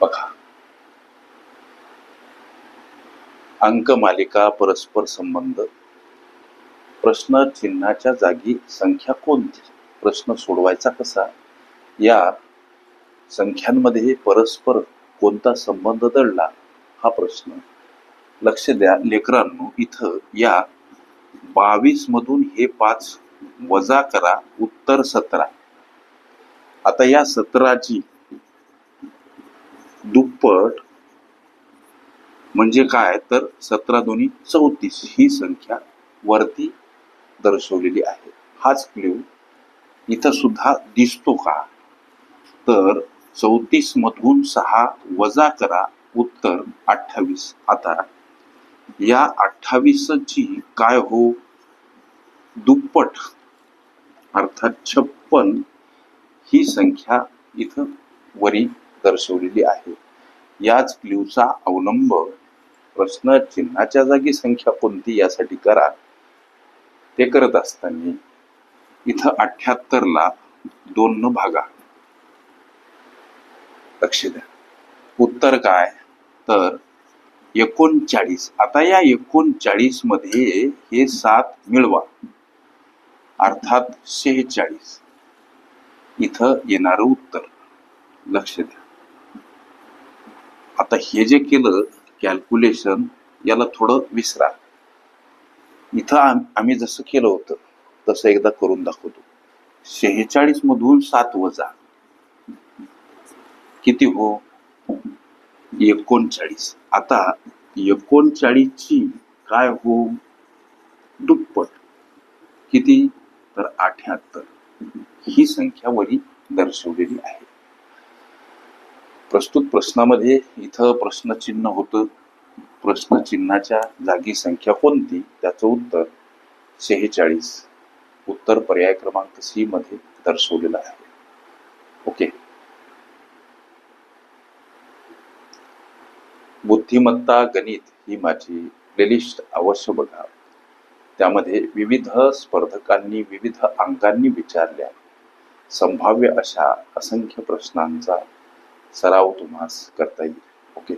बघा. अंकमालिका परस्पर संबंध. प्रश्न चिन्हाच्या जागी संख्या कोणती? प्रश्न सोडवायचा कसा? या संख्यांमध्ये परस्पर कोणता संबंध दडला? हा प्रश्न. लक्ष द्या लेकरांनो इथं या बावीस मधून हे पाच वजा करा उत्तर सतरा. आता या सतराची दुप्पट म्हणजे काय? तर सतरा दोन्ही चौतीस ही संख्या वरती दर्शवलेली आहे. हाच क्ल्यू इथं सुद्धा दिसतो का? तर चौतीस मधून सहा वजा करा उत्तर अठ्ठावीस. आता या अठ्ठावीसची काय हो? दुप्पट अर्थात छप्पन ही संख्या इथं वरी दर्शवलेली आहे. याच क्ल्यूचा अवलंब प्रश्न चिन्हाच्या जागी संख्या कोणती यासाठी करा. ते करत असताना इथं अठ्याहत्तर ला दोन न भागा. लक्ष द्या. उत्तर काय? तर एकोणचाळीस. आता या एकोणचाळीसमध्ये हे सात मिळवा. अर्थात शेहेचाळीस. इथं येणारं उत्तर. लक्ष द्या. आता हे जे केलं कॅल्क्युलेशन याला थोडं विसरा. इथं आम- आम्ही जसं केलं होतं तसं एकदा करून दाखवतो. शेहेचाळीस मधून सात वजा. किती हो? एकोणचाळीस. आता एकोणचाळीसची काय हो? दुप्पट. किती? तर अठ्याहत्तर. ही संख्या वरी दर्शवलेली आहे. प्रस्तुत प्रश्नामध्ये इथं प्रश्नचिन्ह होतं. प्रश्नचिन्हाच्या जागी संख्या कोणती? त्याचं उत्तर शेहेचाळीस. उत्तर पर्याय क्रमांक सी मध्ये दर्शवलेला आहे. ओके. बुद्धिमत्ता गणित ही माझी प्लेलिस्ट अवश्य बघा. त्यामध्ये विविध स्पर्धकांनी विविध अंगांनी विचारल्या. संभाव्य अशा असंख्य प्रश्नांचा सराव तुम्हास करता येईल ओके